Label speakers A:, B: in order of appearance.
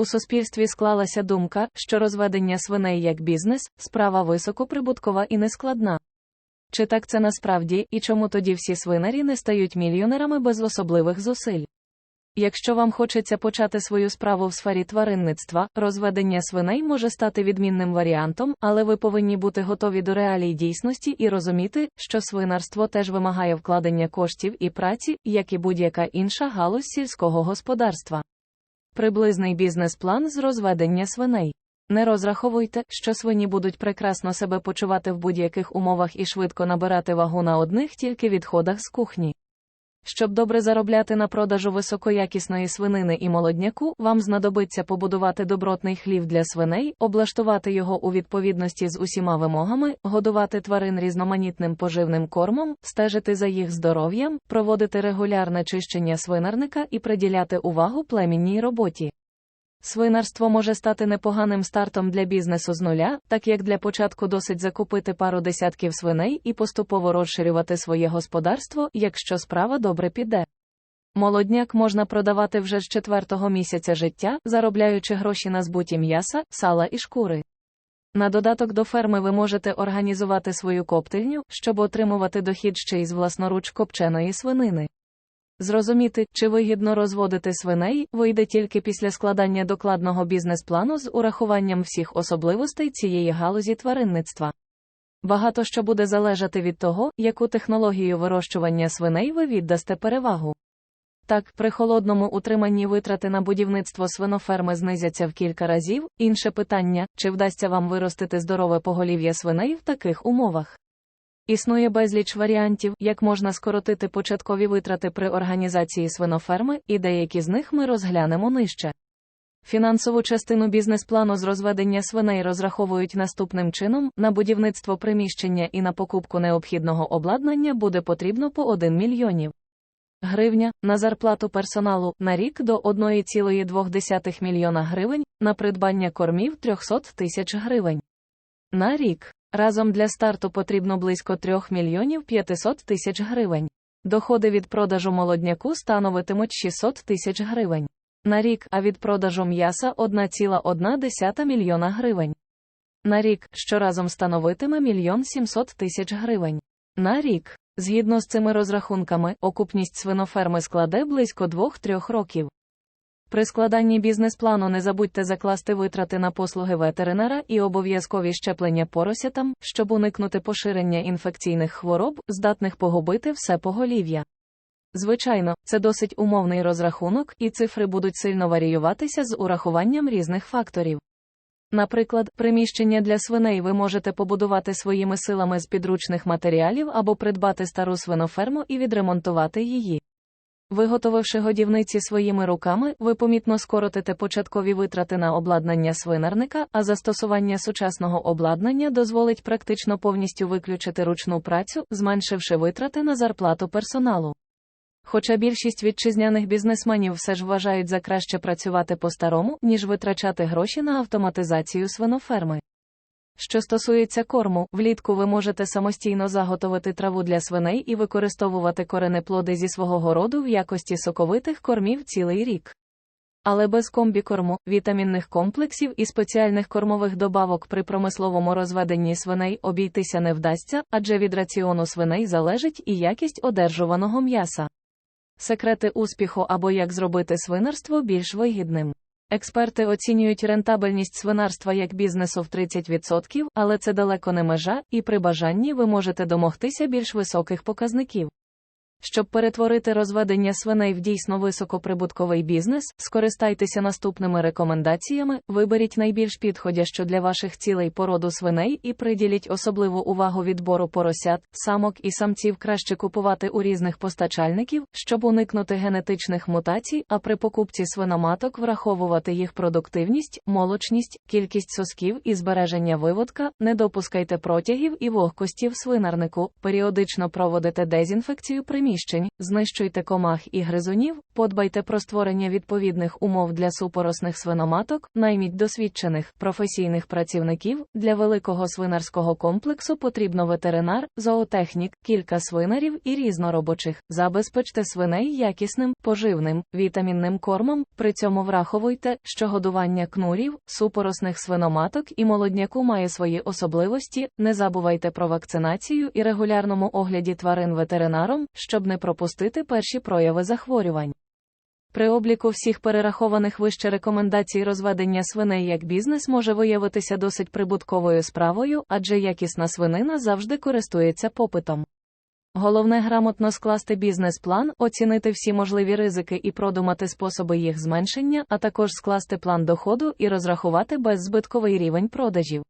A: У суспільстві склалася думка, що розведення свиней як бізнес справа високоприбуткова і нескладна. Чи так це насправді, і чому тоді всі свинарі не стають мільйонерами без особливих зусиль? Якщо вам хочеться почати свою справу в сфері тваринництва, розведення свиней може стати відмінним варіантом, але ви повинні бути готові до реалій дійсності і розуміти, що свинарство теж вимагає вкладення коштів і праці, як і будь-яка інша галузь сільського господарства. Приблизний бізнес-план з розведення свиней. Не розраховуйте, що свині будуть прекрасно себе почувати в будь-яких умовах і швидко набирати вагу на одних тільки відходах з кухні. Щоб добре заробляти на продажу високоякісної свинини і молодняку, вам знадобиться побудувати добротний хлів для свиней, облаштувати його у відповідності з усіма вимогами, годувати тварин різноманітним поживним кормом, стежити за їх здоров'ям, проводити регулярне чищення свинарника і приділяти увагу племінній роботі. Свинарство може стати непоганим стартом для бізнесу з нуля, так як для початку досить закупити пару десятків свиней і поступово розширювати своє господарство, якщо справа добре піде. Молодняк можна продавати вже з четвертого місяця життя, заробляючи гроші на збуті м'яса, сала і шкури. На додаток до ферми ви можете організувати свою коптильню, щоб отримувати дохід ще із власноруч копченої свинини. Зрозуміти, чи вигідно розводити свиней, вийде тільки після складання докладного бізнес-плану з урахуванням всіх особливостей цієї галузі тваринництва. Багато що буде залежати від того, яку технологію вирощування свиней ви віддасте перевагу. Так, при холодному утриманні витрати на будівництво свиноферми знизяться в кілька разів. Інше питання, чи вдасться вам виростити здорове поголів'я свиней в таких умовах. Існує безліч варіантів, як можна скоротити початкові витрати при організації свиноферми, і деякі з них ми розглянемо нижче. Фінансову частину бізнес-плану з розведення свиней розраховують наступним чином: на будівництво приміщення і на покупку необхідного обладнання буде потрібно по 1 мільйонів гривня, на зарплату персоналу на рік до 1,2 мільйона гривень, на придбання кормів 300 тисяч гривень. На рік. Разом для старту потрібно близько 3 мільйонів 500 тисяч гривень. Доходи від продажу молодняку становитимуть 600 тисяч гривень. На рік, а від продажу м'яса 1,1 мільйона гривень. На рік, що разом становитиме мільйон 700 тисяч гривень. На рік, згідно з цими розрахунками, окупність свиноферми складе близько 2-3 років. При складанні бізнес-плану не забудьте закласти витрати на послуги ветеринара і обов'язкові щеплення поросятам, щоб уникнути поширення інфекційних хвороб, здатних погубити все поголів'я. Звичайно, це досить умовний розрахунок, і цифри будуть сильно варіюватися з урахуванням різних факторів. Наприклад, приміщення для свиней ви можете побудувати своїми силами з підручних матеріалів або придбати стару свиноферму і відремонтувати її. Виготовивши годівниці своїми руками, ви помітно скоротите початкові витрати на обладнання свинарника, а застосування сучасного обладнання дозволить практично повністю виключити ручну працю, зменшивши витрати на зарплату персоналу. Хоча більшість вітчизняних бізнесменів все ж вважають за краще працювати по-старому, ніж витрачати гроші на автоматизацію свиноферми. Що стосується корму, влітку ви можете самостійно заготовити траву для свиней і використовувати коренеплоди зі свого городу в якості соковитих кормів цілий рік. Але без комбікорму, вітамінних комплексів і спеціальних кормових добавок при промисловому розведенні свиней обійтися не вдасться, адже від раціону свиней залежить і якість одержуваного м'яса. Секрети успіху або як зробити свинарство більш вигідним. Експерти оцінюють рентабельність свинарства як бізнесу в 30%, але це далеко не межа, і при бажанні ви можете домогтися більш високих показників. Щоб перетворити розведення свиней в дійсно високоприбутковий бізнес, скористайтеся наступними рекомендаціями, виберіть найбільш підходящу для ваших цілей породу свиней і приділіть особливу увагу відбору поросят, самок і самців краще купувати у різних постачальників, щоб уникнути генетичних мутацій, а при покупці свиноматок враховувати їх продуктивність, молочність, кількість сосків і збереження виводка, не допускайте протягів і вогкості в свинарнику, періодично проводите дезінфекцію приміщення приміщень, знищуйте комах і гризунів, подбайте про створення відповідних умов для супоросних свиноматок, найміть досвідчених професійних працівників. Для великого свинарського комплексу потрібно ветеринар, зоотехнік, кілька свинарів і різноробочих. Забезпечте свиней якісним, поживним, вітамінним кормом, при цьому враховуйте, що годування кнурів, супоросних свиноматок і молодняку має свої особливості. Не забувайте про вакцинацію і регулярному огляді тварин ветеринаром, щоб не пропустити перші прояви захворювань. При обліку всіх перерахованих вище рекомендацій розведення свиней як бізнес може виявитися досить прибутковою справою, адже якісна свинина завжди користується попитом. Головне грамотно скласти бізнес-план, оцінити всі можливі ризики і продумати способи їх зменшення, а також скласти план доходу і розрахувати беззбитковий рівень продажів.